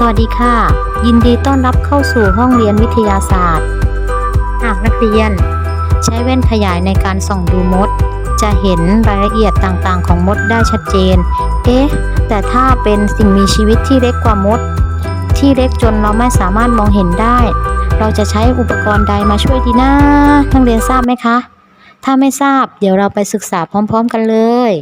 สวัสดีค่ะ ยินดีต้อนรับเข้าสู่ห้องเรียนวิทยาศาสตร์ หากนักเรียน ใช้แว่นขยายในการส่องดูมด จะเห็นรายละเอียดต่างๆ ของมดได้ชัดเจน เอ๊ะ แต่ถ้าเป็นสิ่งมีชีวิตที่เล็กกว่ามด ที่เล็กจนเราไม่สามารถมองเห็นได้ เราจะใช้อุปกรณ์ใดมาช่วยดีนะนักเรียนทราบไหมคะ ถ้าไม่ทราบ เดี๋ยวเราไปศึกษาพร้อม ๆ กันเลย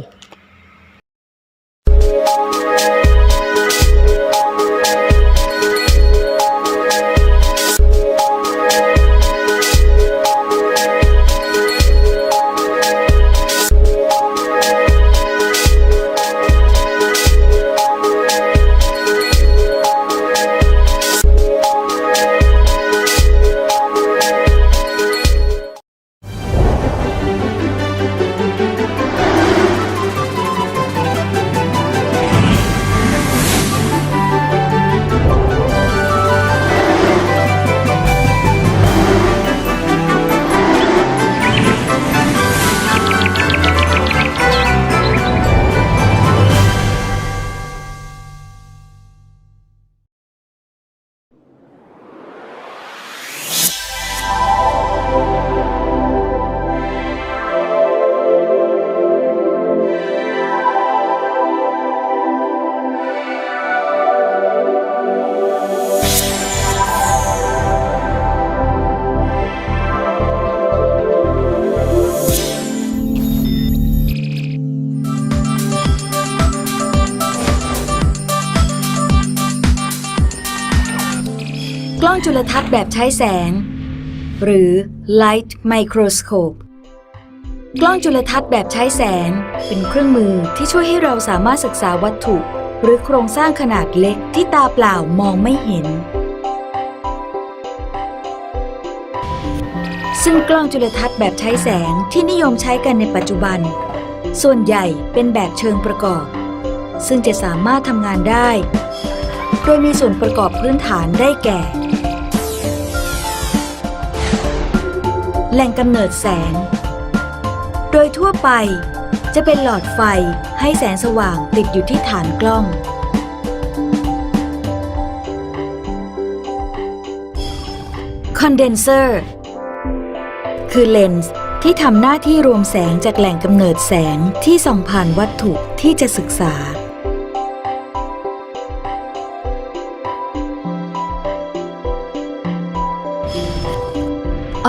จุลทรรศน์แบบใช้แสง หรือ light microscope กล้องจุลทรรศน์แบบใช้แสง เป็นเครื่องมือที่ช่วยให้เราสามารถศึกษาวัตถุ หรือโครงสร้างขนาดเล็กที่ตาเปล่ามองไม่เห็น ซึ่งกล้องจุลทรรศน์แบบใช้แสงที่นิยมใช้กันในปัจจุบัน ส่วนใหญ่เป็นแบบเชิงประกอบ ซึ่งจะสามารถทำงานได้ โดยมีส่วนประกอบพื้นฐานได้แก่ แหล่งกำเนิดแสง โดยทั่วไปจะเป็นหลอดไฟให้แสงสว่างติดอยู่ที่ฐานกล้อง คอนเดนเซอร์ คือเลนส์ที่ทำหน้าที่รวมแสงจากแหล่งกำเนิดแสงที่ส่องผ่านวัตถุที่จะศึกษา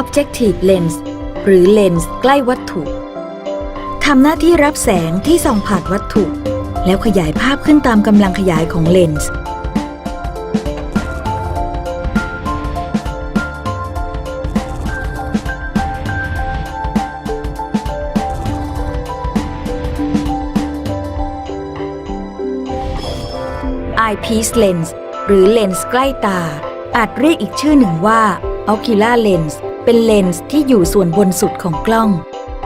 Objective Lens หรือเลนส์ใกล้วัตถุทำหน้าที่รับแสงที่ส่องผ่านวัตถุ แล้วขยายภาพขึ้นตามกำลังขยายของเลนส์ Eyepiece Lens หรือเลนส์ใกล้ตา อาจเรียกอีกชื่อหนึ่งว่า Ocular Lens เป็นเลนส์ที่อยู่ส่วนบนสุดของกล้อง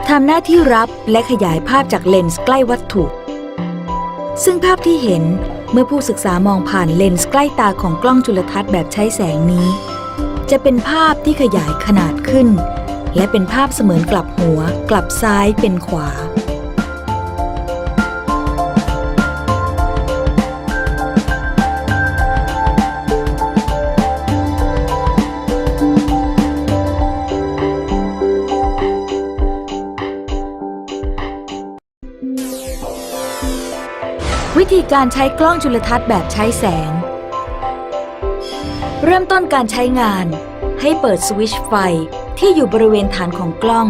ทำหน้าที่รับและขยายภาพจากเลนส์ใกล้วัตถุ ซึ่งภาพที่เห็นเมื่อผู้ศึกษามองผ่านเลนส์ใกล้ตาของกล้องจุลทรรศน์แบบใช้แสงนี้ จะเป็นภาพที่ขยายขนาดขึ้น และเป็นภาพเสมือนกลับหัว กลับซ้ายเป็นขวา วิธีการใช้กล้องจุลทรรศน์แบบใช้แสง เริ่มต้นการใช้งาน ให้เปิดสวิตช์ไฟที่อยู่บริเวณฐานของกล้อง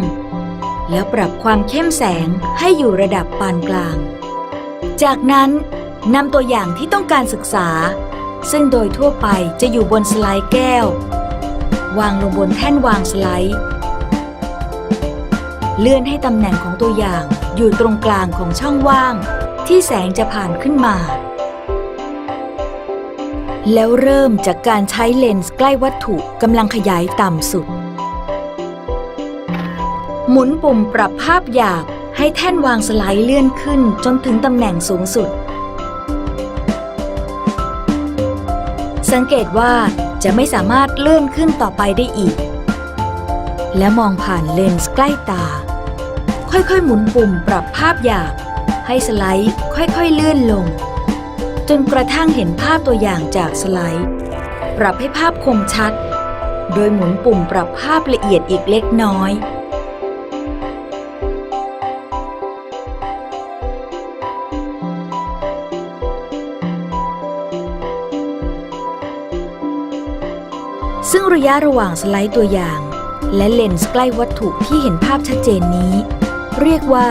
แล้วปรับความเข้มแสงให้อยู่ระดับปานกลาง จากนั้นนำตัวอย่างที่ต้องการศึกษา ซึ่งโดยทั่วไปจะอยู่บนสไลด์แก้ว วางลงบนแท่นวางสไลด์ เลื่อนให้ตำแหน่งของตัวอย่างอยู่ตรงกลางของช่องว่าง ที่แสงจะผ่านขึ้นมา แล้วเริ่มจากการใช้เลนส์ใกล้วัตถุกำลังขยายต่ำสุด หมุนปุ่มปรับภาพหยาบให้แท่นวางสไลด์เลื่อนขึ้นจนถึงตำแหน่งสูงสุด สังเกตว่าจะไม่สามารถเลื่อนขึ้นต่อไปได้อีก และมองผ่านเลนส์ใกล้ตา ค่อยๆ หมุนปุ่มปรับภาพหยาบ ให้สไลด์ค่อยๆเลื่อนลง จนกระทั่งเห็นภาพตัวอย่างจากสไลด์ ปรับให้ภาพคมชัด โดยหมุนปุ่มปรับภาพละเอียดอีกเล็กน้อยซึ่งระยะระหว่างสไลด์ตัวอย่าง และเลนส์ใกล้วัตถุที่เห็นภาพชัดเจนนี้ เรียกว่า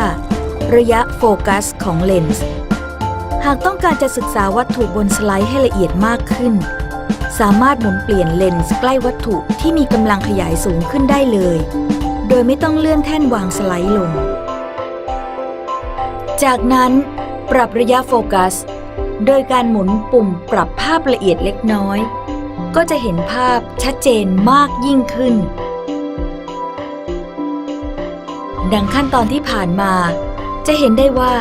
ระยะโฟกัสของเลนส์ หากต้องการจะศึกษาวัตถุบนสไลด์ให้ละเอียดมากขึ้น สามารถหมุนเปลี่ยนเลนส์ใกล้วัตถุที่มีกำลังขยายสูงขึ้นได้เลย โดยไม่ต้องเลื่อนแท่นวางสไลด์ลง จากนั้นปรับระยะโฟกัส โดยการหมุนปุ่มปรับภาพละเอียดเล็กน้อย ก็จะเห็นภาพชัดเจนมากยิ่งขึ้น ดังขั้นตอนที่ผ่านมา จะเห็นได้ว่า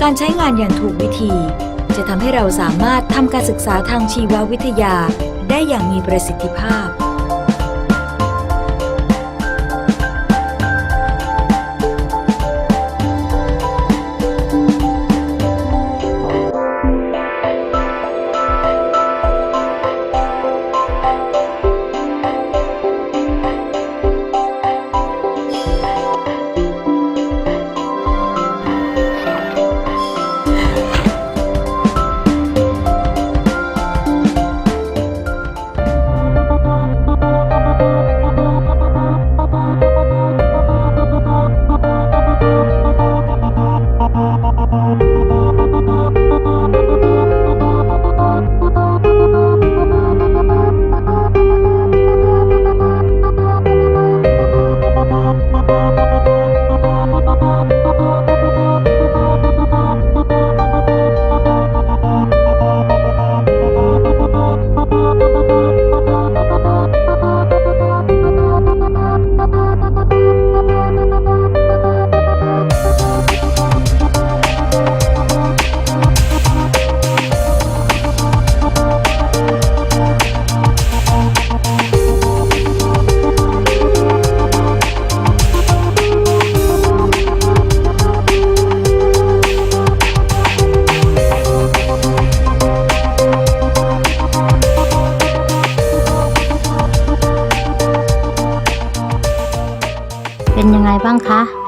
การใช้งานอย่างถูกวิธี จะทำให้เราสามารถทำการศึกษาทางชีววิทยาได้อย่างมีประสิทธิภาพ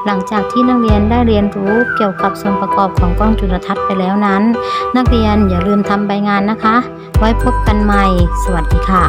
หลังจากที่นักเรียนได้เรียนรู้เกี่ยวกับส่วนประกอบของกล้องจุลทรรศน์ไปแล้วนั้น นักเรียนอย่าลืมทำใบงานนะคะ ไว้พบกันใหม่ สวัสดีค่ะ